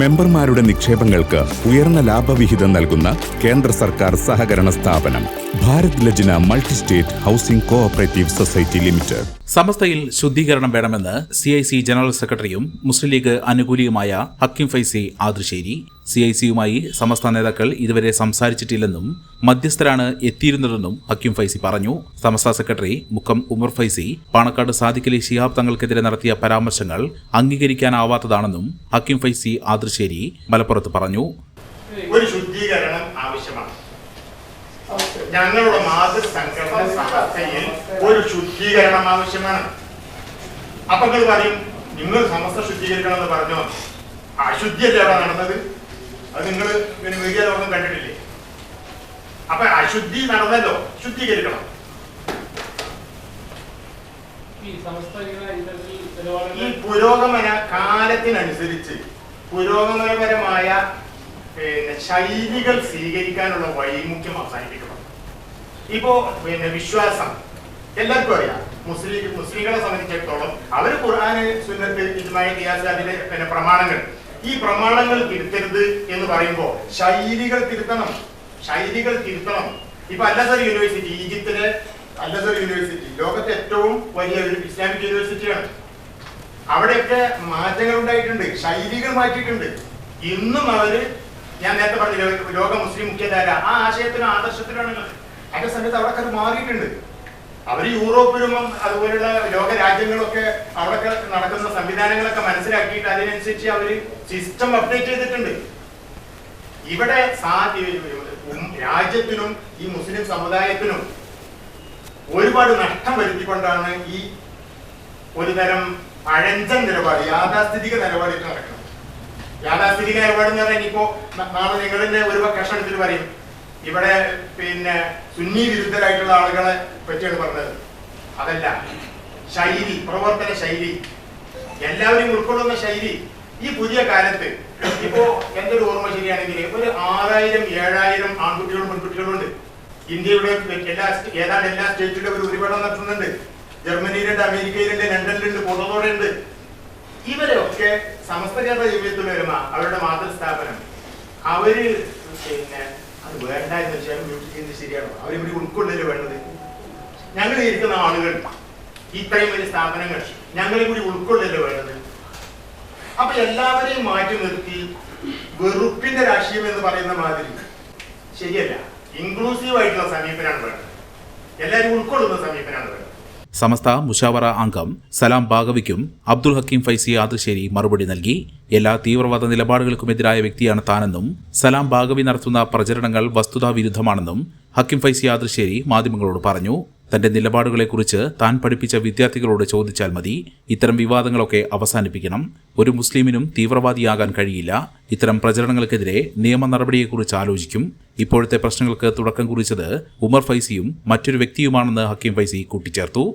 മെമ്പർമാരുടെ നിക്ഷേപങ്ങൾക്ക് ഉയർന്ന ലാഭവിഹിതം നൽകുന്ന കേന്ദ്ര സർക്കാർ സഹകരണ സ്ഥാപനം Bharat Lajna multi state housing cooperative society limited. സമസ്തയിൽ ശുദ്ധീകരണം വേണമെന്ന് സി ഐ സി ജനറൽ സെക്രട്ടറിയും മുസ്ലിം ലീഗ് അനുകൂലിയുമായ ഹക്കിം ഫൈസി ആദൃശ്ശേരി സി ഐ സിയുമായി സമസ്ത നേതാക്കൾ ഇതുവരെ സംസാരിച്ചിട്ടില്ലെന്നും മധ്യസ്ഥരാണ് എത്തിയിരുന്നതെന്നും ഹക്കിം ഫൈസി പറഞ്ഞു. സമസ്ത സെക്രട്ടറി മുക്കം ഉമർ ഫൈസി പാണക്കാട് സാദിഖലി ശിഹാബ് തങ്ങൾക്കെതിരെ നടത്തിയ പരാമർശങ്ങൾ അംഗീകരിക്കാനാവാത്തതാണെന്നും ഹക്കിം ഫൈസി ആദൃശ്ശേരി മലപ്പുറത്ത് പറഞ്ഞു. ഒരു ശുദ്ധീകരണം ആവശ്യമാണ്. ഞങ്ങളുടെ മാതൃസംഘടന സമസ്തയിൽ ഒരു ശുദ്ധീകരണം ആവശ്യമാണ്. അപ്പൊ നിങ്ങൾ പറയും നിങ്ങൾ സമസ്ത ശുദ്ധീകരിക്കണം എന്ന് പറഞ്ഞോ? അശുദ്ധിയല്ലേ അവിടെ നടന്നത്? അത് നിങ്ങൾ പിന്നെ മീഡിയ ലോകം കണ്ടിട്ടില്ലേ? അപ്പൊ അശുദ്ധി നടന്നല്ലോ ശുദ്ധീകരിക്കണം. ഈ പുരോഗമന കാലത്തിനനുസരിച്ച് പുരോഗമനപരമായ പിന്നെ ശൈലികൾ സ്വീകരിക്കാനുള്ള വൈമുഖ്യം അവസാനിപ്പിക്കണം. ഇപ്പോ പിന്നെ വിശ്വാസം. എല്ലാവർക്കും അറിയാം. മുസ്ലിം മുസ്ലിങ്ങളെ സംബന്ധിച്ചിടത്തോളം അവർ ഖുർആാന് സുന്നത്ത് ഇജ്മായ ദിയാസ് അതിലെ പിന്നെ പ്രമാണങ്ങൾ. ഈ പ്രമാണങ്ങൾ തിരുത്തരുത് എന്ന് പറയുമ്പോൾ ശൈലികൾ തിരുത്തണം. ശൈലികൾ തിരുത്തണം. ഇപ്പൊ അല്ലസർ യൂണിവേഴ്സിറ്റി ഈജിപ്തിലെ അല്ലസർ യൂണിവേഴ്സിറ്റി ലോകത്തെ ഏറ്റവും വലിയ ഒരു ഇസ്ലാമിക് യൂണിവേഴ്സിറ്റിയാണ്. അവിടെയൊക്കെ മാറ്റങ്ങൾ ഉണ്ടായിട്ടുണ്ട്. ശൈലികൾ മാറ്റിയിട്ടുണ്ട്. ഇന്നും അവർ ഞാൻ നേരത്തെ പറഞ്ഞു ലോക മുസ്ലിം മുഖ്യധാര. ആ ആശയത്തിനും ആദർശത്തിനാണ് അതേ സമയത്ത് അവിടെ അത് മാറിയിട്ടുണ്ട്. അവർ യൂറോപ്പിലും അതുപോലുള്ള ലോക രാജ്യങ്ങളൊക്കെ അവിടെയൊക്കെ നടക്കുന്ന സംവിധാനങ്ങളൊക്കെ മനസ്സിലാക്കിയിട്ട് അതിനനുസരിച്ച് അവർ സിസ്റ്റം അപ്ഡേറ്റ് ചെയ്തിട്ടുണ്ട്. ഇവിടെ രാജ്യത്തിനും ഈ മുസ്ലിം സമുദായത്തിനും ഒരുപാട് നഷ്ടം വരുത്തിക്കൊണ്ടാണ് ഈ ഒരുതരം പഴഞ്ചൻ നിലപാട് യാഥാസ്ഥിതിക നിലപാടിട്ട് നടക്കുന്നത്. യാഥാസ്ഥിതിക നിലപാട് എന്ന് പറഞ്ഞാൽ ഇനിയിപ്പോ നാളെ നിങ്ങൾ തന്നെ ഒരു കഷ്ണം എടുത്തിട്ട് പറയും. ഇവിടെ പിന്നെ സുന്നി വിരുദ്ധരായിട്ടുള്ള ആളുകളെ പറ്റിയാണ് പറഞ്ഞത്. അതല്ല ശൈലി പ്രവർത്തന ശൈലി. എല്ലാവരും ഉൾക്കൊള്ളുന്ന ശൈലി. ഈ പുതിയ കാലത്ത് ഇപ്പോ എന്റെ ഒരു ഓർമ്മ ശരിയാണെങ്കിൽ ഒരു ആറായിരം ഏഴായിരം ആൺകുട്ടികളും പെൺകുട്ടികളും ഉണ്ട് ഇന്ത്യയുടെ എല്ലാ ഏതാണ്ട് എല്ലാ സ്റ്റേറ്റിലും ഒരു ഒരുപാട് നടത്തുന്നുണ്ട്. ജർമ്മനിയിലുണ്ട് അമേരിക്കയിലുണ്ട് ലണ്ടനിലുണ്ട് പുറത്തോടെ ഉണ്ട് ഇവരൊക്കെ സമസ്ത കേരള ജീവിതത്തിൽ വരുന്ന അവരുടെ മാതൃസ്ഥാപനം. അവർ പിന്നെ അത് വേണ്ട എന്ന് വെച്ചാൽ മ്യൂട്ട് ചെയ്യുന്നത് ശരിയാണോ? ഇവിടെ ഉൾക്കൊള്ളൽ വേണ്ടത്? ഞങ്ങൾ ഇരിക്കുന്ന ആളുകൾ ഇത്രയും വലിയ സ്ഥാപനങ്ങൾ ഞങ്ങളെ കൂടി ഉൾക്കൊള്ളൽ വേണ്ടത്? അപ്പൊ എല്ലാവരെയും മാറ്റി നിർത്തി വെറുപ്പിന്റെ രാഷ്ട്രീയം എന്ന് പറയുന്ന മാതിരി. ശരിയല്ല. ഇൻക്ലൂസീവ് ആയിട്ടുള്ള സമീപനമാണ് വേണ്ടത്. എല്ലാവരും ഉൾക്കൊള്ളുന്ന സമീപനമാണ് വേണ്ടത്. സമസ്ത മുഷാവറ അംഗം സലാം ബാഗവിക്കും അബ്ദുൽ ഹക്കീം ഫൈസി ആദർശേരി മറുപടി നൽകി. എല്ലാ തീവ്രവാദ നിലപാടുകൾക്കുമെതിരായ വ്യക്തിയാണ് താനെന്നും സലാം ബാഗവി നടത്തുന്ന പ്രചരണങ്ങൾ വസ്തുതാവിരുദ്ധമാണെന്നും ഹക്കീം ഫൈസി ആദർശേരി മാധ്യമങ്ങളോട് പറഞ്ഞു. തന്റെ നിലപാടുകളെക്കുറിച്ച് താൻ പഠിപ്പിച്ച വിദ്യാർത്ഥികളോട് ചോദിച്ചാൽ മതി. ഇത്തരം വിവാദങ്ങളൊക്കെ അവസാനിപ്പിക്കണം. ഒരു മുസ്ലിമിനും തീവ്രവാദിയാകാൻ കഴിയില്ല. ഇത്തരം പ്രചരണങ്ങൾക്കെതിരെ നിയമ നടപടിയെക്കുറിച്ച് ആലോചിക്കും. ഇപ്പോഴത്തെ പ്രശ്നങ്ങൾക്ക് തുടക്കം കുറിച്ചത് ഉമർ ഫൈസിയും മറ്റൊരു വ്യക്തിയുമാണെന്ന് ഹക്കീം ഫൈസി കൂട്ടിച്ചേർത്തു.